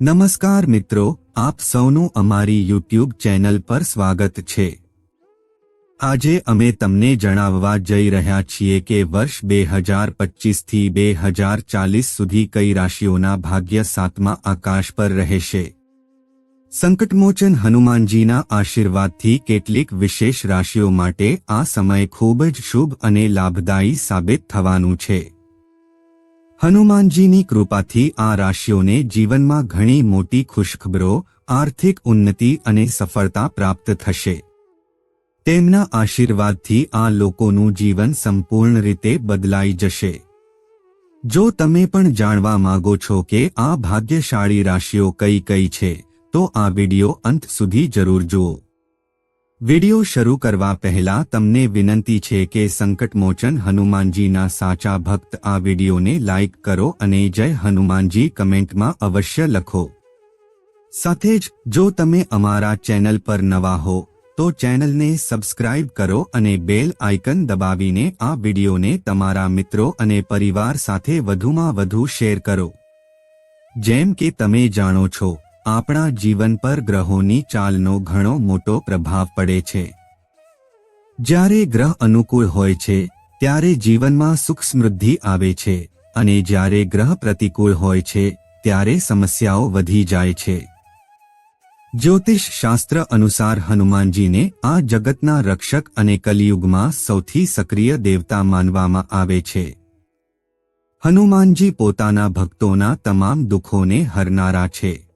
નમસ્કાર મિત્રો, આપ સૌનું અમારી યુટ્યુબ ચેનલ પર સ્વાગત છે. આજે અમે તમને જણાવવા જઈ રહ્યા છીએ કે વર્ષ બે હજાર પચીસથી બે હજાર ચાલીસ સુધી કઈ રાશિઓના ભાગ્ય સાતમા આકાશ પર રહેશે. સંકટમોચન હનુમાનજીના આશીર્વાદથી કેટલીક વિશેષ રાશિઓ માટે આ સમય ખૂબ જ શુભ અને લાભદાયી સાબિત થવાનું છે. હનુમાનજીની કૃપાથી આ રાશિઓને જીવનમાં ઘણી મોટી ખુશખબરો, આર્થિક ઉન્નતિ અને સફળતા પ્રાપ્ત થશે. તેમના આશીર્વાદથી આ લોકોનું જીવન સંપૂર્ણ રીતે બદલાઈ જશે. જો તમે પણ જાણવા માંગો છો કે આ ભાગ્યશાળી રાશિઓ કઈ કઈ છે, તો આ વિડિયો અંત સુધી જરૂર જુઓ. વિડિયો શરૂ કરવા પહેલા તમને વિનંતી છે કે સંકટમોચન હનુમાનજીના સાચા ભક્ત આ વિડિયોને લાઇક કરો અને જય હનુમાનજી કમેન્ટમાં અવશ્ય લખો. સાથે જ, જો તમે અમારા ચેનલ પર નવા હો, તો ચેનલને સબસ્ક્રાઇબ કરો અને બેલ આઇકન દબાવીને આ વિડિયોને તમારા મિત્રો અને પરિવાર સાથે વધુમાં વધુ શેર કરો. જેમ કે તમે જાણો છો આપણા જીવન પર ગ્રહોની ચાલનો ઘણો મોટો પ્રભાવ પડે છે. જ્યારે ગ્રહ અનુકૂળ હોય છે, ત્યારે જીવનમાં સુખ સમૃદ્ધિ આવે છે અને જ્યારે ગ્રહ પ્રતિકૂળ હોય છે, ત્યારે સમસ્યાઓ વધી જાય છે. જ્યોતિષ શાસ્ત્ર અનુસાર હનુમાનજીને આ જગતના રક્ષક અને કલિયુગમાં સૌથી સક્રિય દેવતા માનવામાં આવે છે. હનુમાનજી પોતાના ભક્તોના તમામ દુઃખોને હરનારા છે.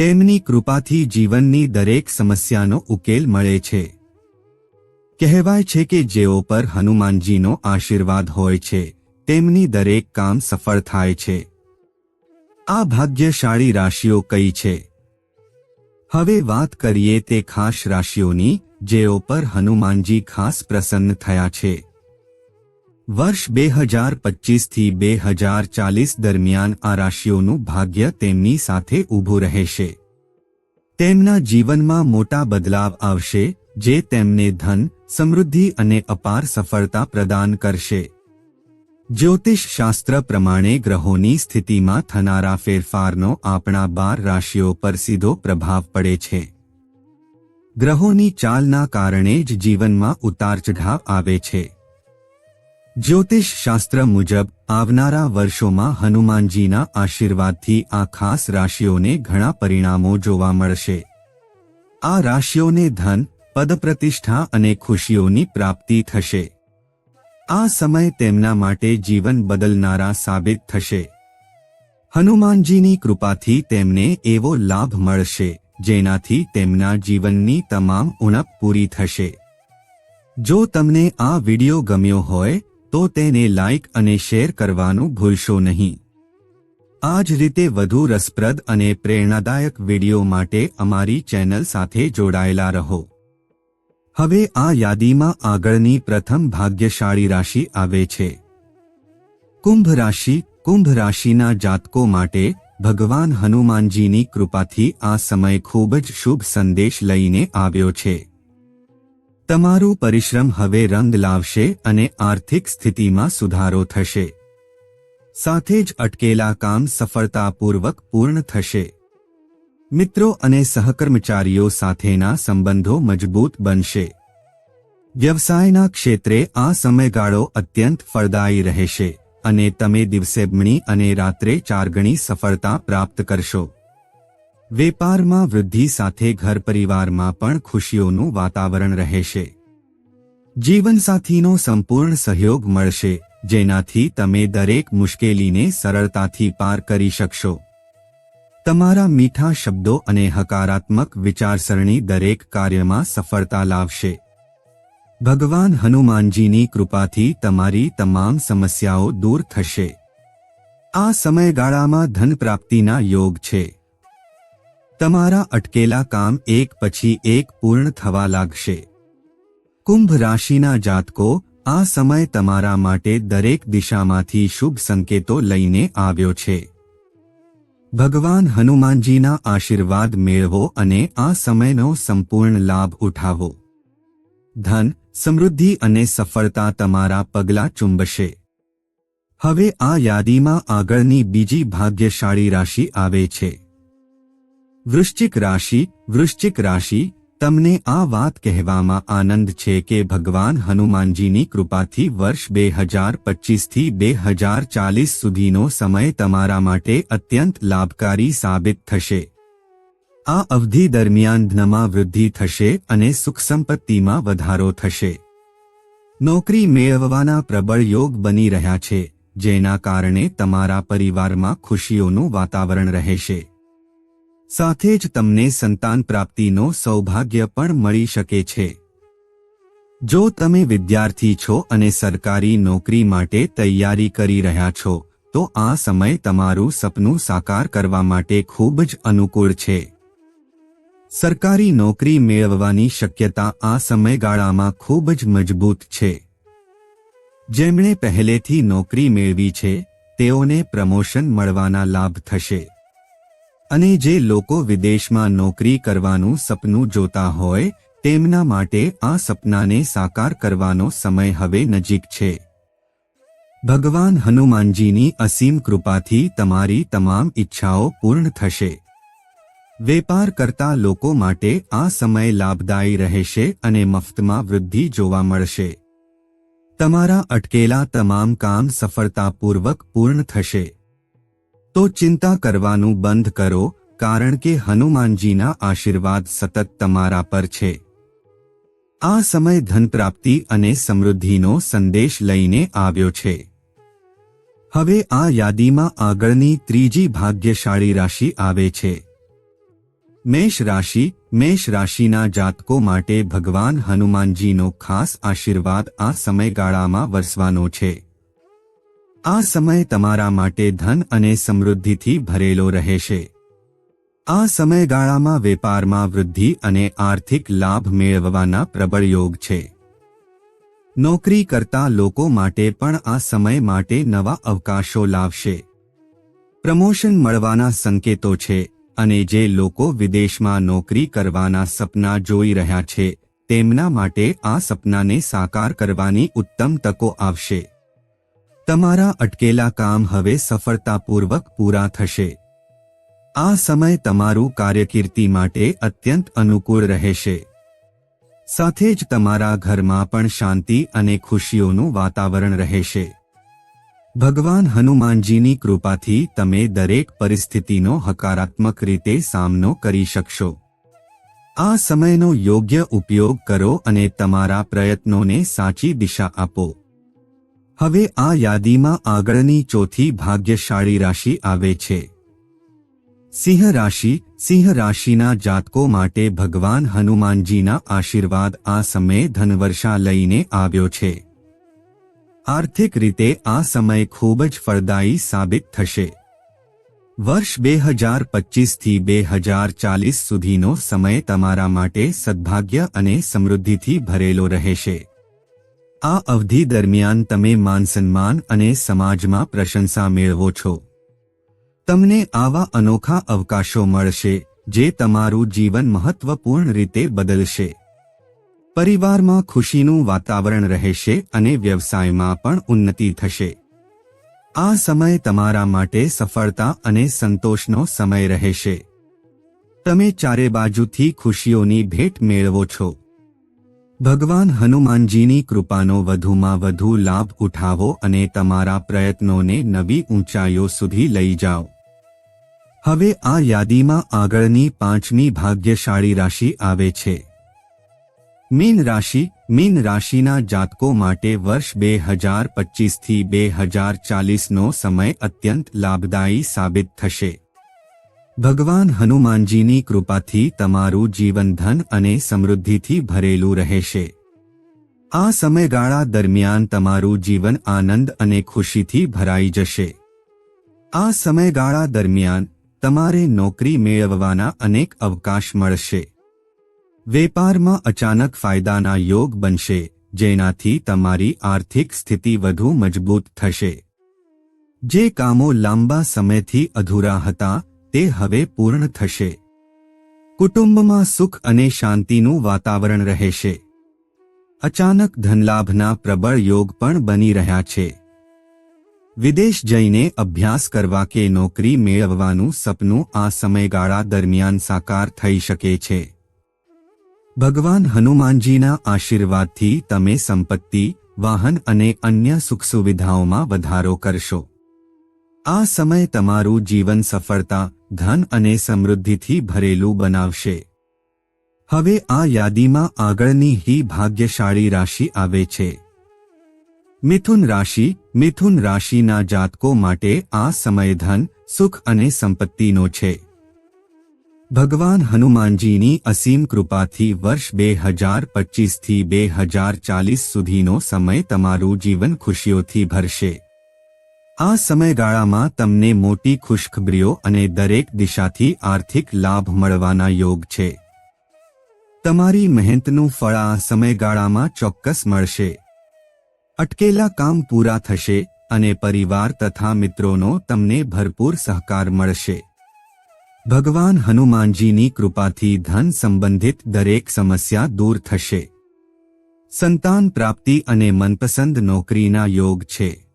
તેમની કૃપાથી જીવનની દરેક સમસ્યાનો ઉકેલ મળે છે. કહેવાય છે કે જેઓ પર હનુમાનજીનો આશીર્વાદ હોય છે, તેમની દરેક કામ સફળ થાય છે. આ ભાગ્યશાળી રાશિઓ કઈ છે? હવે વાત કરીએ તે ખાસ રાશિઓની, જેઓ પર હનુમાનજી ખાસ પ્રસન્ન થયા છે. વર્ષ બે હજાર પચીસથી બે હજાર ચાલીસ દરમિયાન આ રાશિઓનું ભાગ્ય તેમની સાથે ઊભું રહેશે. તેમના જીવનમાં મોટા બદલાવ આવશે, જે તેમને ધન, સમૃદ્ધિ અને અપાર સફળતા પ્રદાન કરશે. જ્યોતિષ શાસ્ત્ર પ્રમાણે ગ્રહોની સ્થિતિમાં થનારા ફેરફારનો આપણા બાર રાશિઓ પર સીધો પ્રભાવ પડે છે. ગ્રહોની ચાલના કારણે જ જીવનમાં ઉતાર ચઢાવ આવે છે. જ્યોતિષ શાસ્ત્ર મુજબ, આવનારા વર્ષોમાં હનુમાનજીના આશીર્વાદથી આ ખાસ રાશિઓને ઘણા પરિણામો જોવા મળશે. આ રાશિઓને ધન, પદપ્રતિષ્ઠા અને ખુશીઓની પ્રાપ્તિ થશે. આ સમય તેમના માટે જીવન બદલનારા સાબિત થશે. હનુમાનજીની કૃપાથી તેમને એવો લાભ મળશે, જેનાથી તેમના જીવનની તમામ ઉણપ પૂરી થશે. જો તમને આ વિડિયો ગમ્યો હોય તો તેને લાઇક અને શેર કરવાનું ભૂલશો નહીં. આ જ રીતે વધુ રસપ્રદ અને પ્રેરણાદાયક વીડિયો માટે અમારી ચેનલ સાથે જોડાયેલા રહો. હવે આ યાદીમાં આગળની પ્રથમ ભાગ્યશાળી રાશિ આવે છે. કુંભ રાશિ, કુંભ રાશિના જાતકો માટે ભગવાન હનુમાનજીની કૃપાથી આ સમય ખૂબ જ શુભ સંદેશ લઈને આવ્યો છે. તમારું પરિશ્રમ હવે રંગ લાવશે અને આર્થિક સ્થિતિમાં સુધારો થશે. સાથે જ અટકેલા કામ સફળતાપૂર્વક પૂર્ણ થશે. મિત્રો અને સહકર્મચારીઓ સાથેના સંબંધો મજબૂત બનશે. વ્યવસાયના ક્ષેત્રે આ સમયગાળો અત્યંત ફળદાયી રહેશે અને તમે દિવસેમણી અને રાત્રે ચારગણી સફળતા પ્રાપ્ત કરશો. વેપારમાં વૃદ્ધિ સાથે ઘર પરિવારમાં પણ ખુશીઓનું વાતાવરણ રહેશે. જીવનસાથીનો સંપૂર્ણ સહયોગ મળશે, જેનાથી તમે દરેક મુશ્કેલીને સરળતાથી પાર કરી શકશો. તમારા મીઠા શબ્દો અને હકારાત્મક વિચારસરણી દરેક કાર્યમાં સફળતા લાવશે. ભગવાન હનુમાનજીની કૃપાથી તમારી તમામ સમસ્યાઓ દૂર થશે. આ સમયગાળામાં ધન પ્રાપ્તિના યોગ છે. તમારા અટકેલા કામ એક પછી એક પૂર્ણ થવા લાગશે. કુંભ રાશિના જાતકો, આ સમય તમારા માટે દરેક દિશામાંથી શુભ સંકેતો લઈને આવ્યો છે. ભગવાન હનુમાનજીના આશીર્વાદ મેળવો અને આ સમયનો સંપૂર્ણ લાભ ઉઠાવો. ધન, સમૃદ્ધિ અને સફળતા તમારા પગલા ચુંબશે. હવે આ યાદીમાં આગળની બીજી ભાગ્યશાળી રાશિ આવે છે. વૃશ્ચિક રાશિ વૃશ્ચિક રાશિ, તમને આ વાત કહેવામાં આનંદ છે કે ભગવાન હનુમાનજીની કૃપાથી વર્ષ બે હજાર પચીસથી બે હજાર ચાલીસ સુધીનો સમય તમારા માટે અત્યંત લાભકારી સાબિત થશે. આ અવધિ દરમિયાન ધનમાં વૃદ્ધિ થશે અને સુખ સંપત્તિમાં વધારો થશે. નોકરી મેળવવાના પ્રબળ યોગ બની રહ્યા છે, જેના કારણે તમારા પરિવારમાં ખુશીઓનું વાતાવરણ રહેશે. સાથે જ તમને સંતાન પ્રાપ્તિનો સૌભાગ્ય પણ મળી શકે છે. જો તમે વિદ્યાર્થી છો અને સરકારી નોકરી માટે તૈયારી કરી રહ્યા છો, તો આ સમય તમારું સપનું સાકાર કરવા માટે ખૂબ જ અનુકૂળ છે. સરકારી નોકરી મેળવવાની શક્યતા આ સમયગાળામાં ખૂબ જ મજબૂત છે. જેમણે પહેલેથી નોકરી મેળવી છે, તેઓને પ્રમોશન મળવાના લાભ થશે. અને જે લોકો વિદેશમાં નોકરી કરવાનું સપનું જોતા હોય, તેમના માટે આ સપનાને સાકાર કરવાનો સમય હવે નજીક છે. ભગવાન હનુમાનજીની અસીમ કૃપાથી તમારી તમામ ઈચ્છાઓ પૂર્ણ થશે. વેપાર કરતા લોકો માટે આ સમય લાભદાયી રહેશે અને મફતમાં વૃદ્ધિ જોવા મળશે. તમારા અટકેલા તમામ કામ સફળતાપૂર્વક પૂર્ણ થશે. તો ચિંતા કરવાનું બંધ કરો, કારણ કે હનુમાનજીના આશીર્વાદ સતત તમારા પર છે. આ સમય ધન પ્રાપ્તિ અને સમૃદ્ધિનો સંદેશ લઈને આવ્યો છે. હવે આ યાદીમાં આગળની ત્રીજી ભાગ્યશાળી રાશિ આવે છે. મેષ રાશિ, મેષ રાશિના જાતકો માટે ભગવાન હનુમાનજીનો ખાસ આશીર્વાદ આ સમયગાળામાં વરસવાનો છે. આ સમય તમારા માટે ધન અને સમૃદ્ધિથી ભરેલો રહેશે. આ સમયગાળામાં વેપારમાં વૃદ્ધિ અને આર્થિક લાભ મેળવવાના પ્રબળ યોગ છે. નોકરી કરતા લોકો માટે પણ આ સમય માટે નવા અવકાશો લાવશે. પ્રમોશન મળવાના સંકેતો છે અને જે લોકો વિદેશમાં નોકરી કરવાના સપના જોઈ રહ્યા છે, તેમના માટે આ સપનાને સાકાર કરવાની ઉત્તમ તકો આવશે. તમારા અટકેલા કામ હવે સફળતાપૂર્વક પૂરા થશે. આ સમય તમારું કાર્યકીર્તિ માટે અત્યંત અનુકૂળ રહેશે. સાથે જ તમારા ઘરમાં પણ શાંતિ અને ખુશીઓનું વાતાવરણ રહેશે. ભગવાન હનુમાનજીની કૃપાથી તમે દરેક પરિસ્થિતિનો હકારાત્મક રીતે સામનો કરી શકશો. આ સમયનો યોગ્ય ઉપયોગ કરો અને તમારા પ્રયત્નોને સાચી દિશા આપો. હવે આ યાદીમાં આગળની ચોથી ભાગ્યશાળી રાશિ આવે છે. સિંહ રાશિ, સિંહ રાશિના જાતકો માટે ભગવાન હનુમાનજીના આશીર્વાદ આ સમયે ધનવર્ષા લઈને આવ્યો છે. આર્થિક રીતે આ સમય ખૂબ જ ફળદાયી સાબિત થશે. વર્ષ બે હજાર પચીસથી બે હજાર ચાલીસ સુધીનો સમય તમારા માટે સદભાગ્ય અને સમૃદ્ધિથી ભરેલો રહેશે. આ અવધિ દરમિયાન તમે માનસન્માન અને સમાજમાં પ્રશંસા મેળવો છો. તમને આવા અનોખા અવકાશો મળશે, જે તમારું જીવન મહત્વપૂર્ણ રીતે બદલશે. પરિવારમાં ખુશીનું વાતાવરણ રહેશે અને વ્યવસાયમાં પણ ઉન્નતિ થશે. આ સમય તમારા માટે સફળતા અને સંતોષનો સમય રહેશે. તમે ચારે બાજુથી ખુશીઓની ભેટ મેળવો છો. ભગવાન હનુમાનજીની કૃપાનો વધુમાં વધુ લાભ ઉઠાવો અને તમારા પ્રયત્નોને નવી ઊંચાઈઓ સુધી લઈ જાઓ. હવે આ યાદીમાં આગળની પાંચમી ભાગ્યશાળી રાશિ આવે છે. મીન રાશિ, મીન રાશિના જાતકો માટે વર્ષ બે હજાર પચીસથી બે હજાર ચાલીસનો સમય અત્યંત લાભદાયી સાબિત થશે. ભગવાન હનુમાનજીની કૃપાથી તમારું જીવન ધન અને સમૃદ્ધિથી ભરેલું રહેશે. આ સમયગાળા દરમિયાન તમારું જીવન આનંદ અને ખુશીથી ભરાઈ જશે. આ સમયગાળા દરમિયાન તમારે નોકરી મેળવવાના અનેક અવકાશ મળશે. વેપારમાં અચાનક ફાયદાના યોગ બનશે, જેનાથી તમારી આર્થિક સ્થિતિ વધુ મજબૂત થશે. જે કામો લાંબા સમયથી અધૂરા હતા તે હવે પૂર્ણ થશે. કુટુંબમાં સુખ અને શાંતિનું વાતાવરણ રહેશે. અચાનક ધનલાભના પ્રબળ યોગ પણ બની રહ્યા છે. વિદેશ જઈને અભ્યાસ કરવા કે નોકરી મેળવવાનું સપનું આ સમયગાળા દરમિયાન સાકાર થઈ શકે છે. ભગવાન હનુમાનજીના આશીર્વાદથી તમે સંપત્તિ, વાહન અને અન્ય સુખ સુવિધાઓમાં વધારો કરશો. આ સમય તમારું જીવન સફળતા ધન અને સમૃદ્ધિથી ભરેલું બનાવશે. હવે આ યાદીમાં આગળની હી ભાગ્યશાળી રાશિ આવે છે. મિથુન રાશિ, મિથુન રાશિના જાતકો માટે આ સમય ધન, સુખ અને સંપત્તિનો છે. ભગવાન હનુમાનજીની અસીમ કૃપાથી વર્ષ બે હજાર પચીસથી બે હજાર ચાલીસ સુધીનો સમય તમારું જીવન ખુશીઓથી ભરશે. આ સમયગાળામાં તમને મોટી ખુશખબરીઓ અને દરેક દિશાથી આર્થિક લાભ મળવાના યોગ છે. તમારી મહેનતનું ફળ આ સમયગાળામાં ચોક્કસ મળશે. અટકેલા કામ પૂરા થશે અને પરિવાર તથા મિત્રોનો તમને ભરપૂર સહકાર મળશે. ભગવાન હનુમાનજીની કૃપાથી ધન સંબંધિત દરેક સમસ્યા દૂર થશે. સંતાન પ્રાપ્તિ અને મનપસંદ નોકરીના યોગ છે.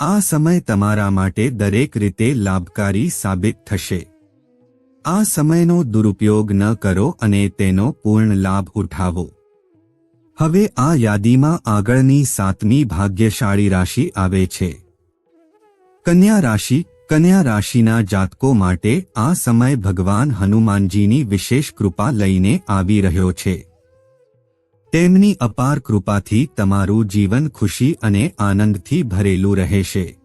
આ સમય તમારા માટે દરેક રીતે લાભકારી સાબિત થશે. આ સમયનો દુરુપયોગ ન કરો અને તેનો પૂર્ણ લાભ ઉઠાવો. હવે આ યાદીમાં આગળની સાતમી ભાગ્યશાળી રાશિ આવે છે. કન્યા રાશિ, કન્યા રાશિના જાતકો માટે આ સમય ભગવાન હનુમાનજીની વિશેષ કૃપા લઈને આવી રહ્યો છે. તેમની અપાર કૃપાથી તમારું જીવન ખુશી અને આનંદથી ભરેલું રહેશે.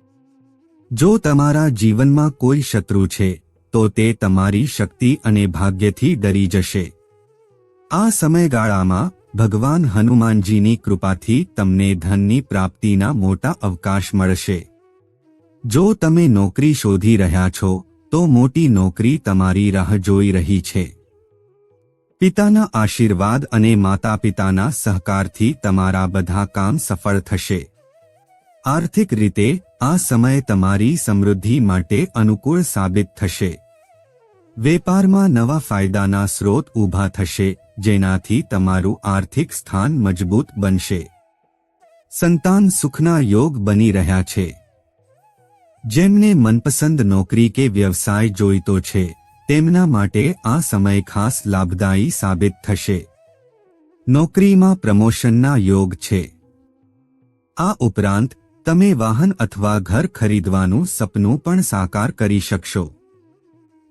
જો તમારા જીવનમાં કોઈ શત્રુ છે, તો તે તમારી શક્તિ અને ભાગ્યથી ડરી જશે. આ સમયગાળામાં ભગવાન હનુમાનજીની કૃપાથી તમને ધનની પ્રાપ્તિના મોટા અવકાશ મળશે. જો તમે નોકરી શોધી રહ્યા છો, તો મોટી નોકરી તમારી રાહ જોઈ રહી છે. પિતાના આશીર્વાદ અને માતા પિતાના સહકારથી તમારા બધા કામ સફળ થશે. આર્થિક રીતે, આ સમય તમારી સમૃદ્ધિ માટે અનુકૂળ સાબિત થશે. વેપારમાં નવા ફાયદાના સ્રોત ઊભા થશે, જેનાથી તમારું આર્થિક સ્થાન મજબૂત બનશે. સંતાન સુખના યોગ બની રહ્યા છે. જેમને મનપસંદ નોકરી કે વ્યવસાય જોઈતો છે તેમના માટે આ સમય ખાસ લાભદાયી સાબિત થશે. નોકરીમાં પ્રમોશનના યોગ છે. આ ઉપરાંત, તમે વાહન અથવા ઘર ખરીદવાનું સપનું પણ સાકાર કરી શકશો.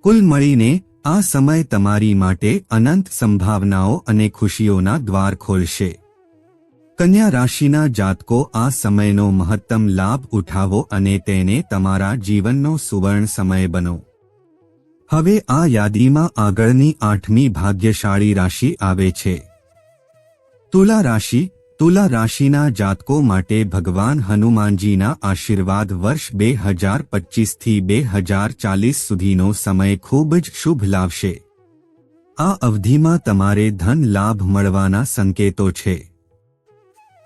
કુલ મળીને, આ સમય તમારી માટે અનંત સંભાવનાઓ અને ખુશીઓના દ્વાર ખોલશે. કન્યા રાશિના જાતકો આ સમયનો મહત્તમ લાભ ઉઠાવો અને તેને તમારા જીવનનો સુવર્ણ સમય બનો. હવે આ યાદીમાં આગળની આઠમી ભાગ્યશાળી રાશિ આવે છે. તુલા રાશિ, તુલા રાશિના જાતકો માટે ભગવાન હનુમાનજીના આશીર્વાદ વર્ષ બે હજાર પચીસથી બે હજાર ચાલીસ સુધીનો સમય ખૂબ જ શુભ લાવશે. આ અવધિમાં તમારે ધન લાભ મળવાના સંકેતો છે.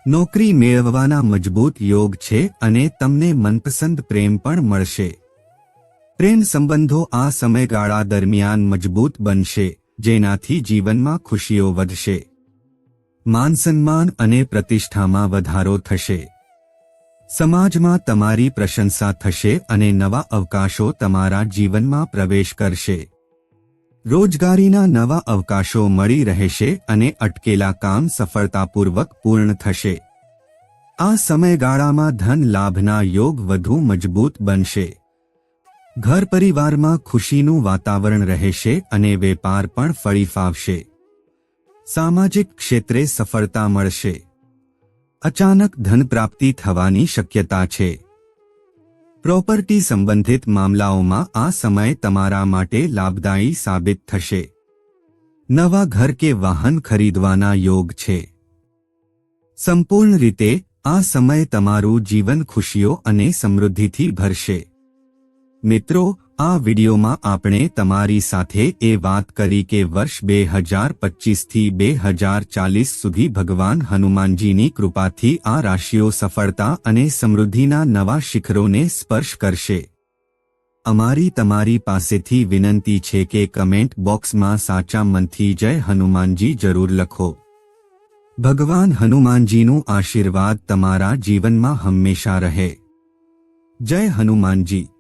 નોકરી મેળવવાના મજબૂત યોગ છે અને તમને મનપસંદ પ્રેમ પણ મળશે. પ્રેમ સંબંધો આ સમયગાળા દરમિયાન મજબૂત બનશે, જેનાથી જીવનમાં ખુશીઓ વધશે. માનસન્માન અને પ્રતિષ્ઠામાં વધારો થશે. સમાજમાં તમારી પ્રશંસા થશે અને નવા અવકાશો તમારા જીવનમાં પ્રવેશ કરશે. રોજગારીના નવા અવકાશો મળી રહેશે અને અટકેલા કામ સફળતાપૂર્વક પૂર્ણ થશે. આ સમયગાળામાં ધન લાભના યોગ વધુ મજબૂત બનશે. ઘર પરિવારમાં ખુશીનું વાતાવરણ રહેશે અને વેપાર પણ ફળી ફાવશે. સામાજિક ક્ષેત્રે સફળતા મળશે. અચાનક ધન પ્રાપ્તિ થવાની શક્યતા છે. પ્રોપર્ટી સંબંધિત મામલાઓમાં આ સમય તમારા માટે લાભદાયી સાબિત થશે. નવા ઘર કે વાહન ખરીદવાના યોગ છે. સંપૂર્ણ રીતે આ સમય તમારું જીવન ખુશીઓ અને સમૃદ્ધિથી ભરશે. મિત્રો, આ વિડીયોમાં આપણે તમારી સાથે એ વાત કરી કે વર્ષ બે હજાર પચીસથી બે હજાર ચાલીસ સુધી ભગવાન હનુમાનજીની કૃપાથી આ રાશિઓ સફળતા અને સમૃદ્ધિના નવા શિખરોને સ્પર્શ કરશે. અમારી તમારી પાસેથી વિનંતી છે કે કમેન્ટ બોક્સમાં સાચા મનથી જય હનુમાનજી જરૂર લખો. ભગવાન હનુમાનજીનું આશીર્વાદ તમારા જીવનમાં હંમેશા રહે. જય હનુમાનજી.